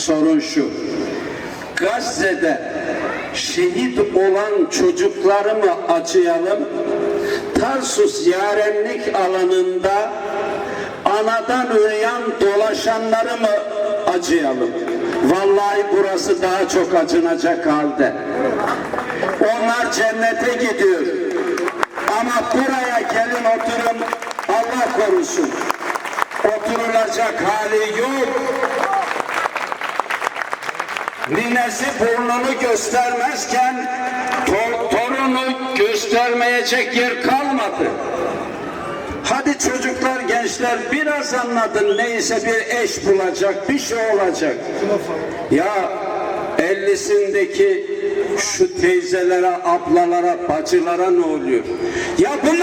sorun şu. Gazze'de şehit olan çocukları mı acıyalım? Tarsus yarenlik alanında anadan üreyen dolaşanları mı acıyalım? Vallahi burası daha çok acınacak halde. Onlar cennete gidiyor. Ama buraya gelin oturun Allah korusun. Oturulacak hali yok. Ninesi burnunu göstermezken tor- torunu göstermeyecek yer kalmadı. Hadi çocuklar, gençler biraz anladın neyse bir eş bulacak, bir şey olacak. Ya 50'sindeki şu teyzelere, ablalara, bacılara ne oluyor? Ya bunların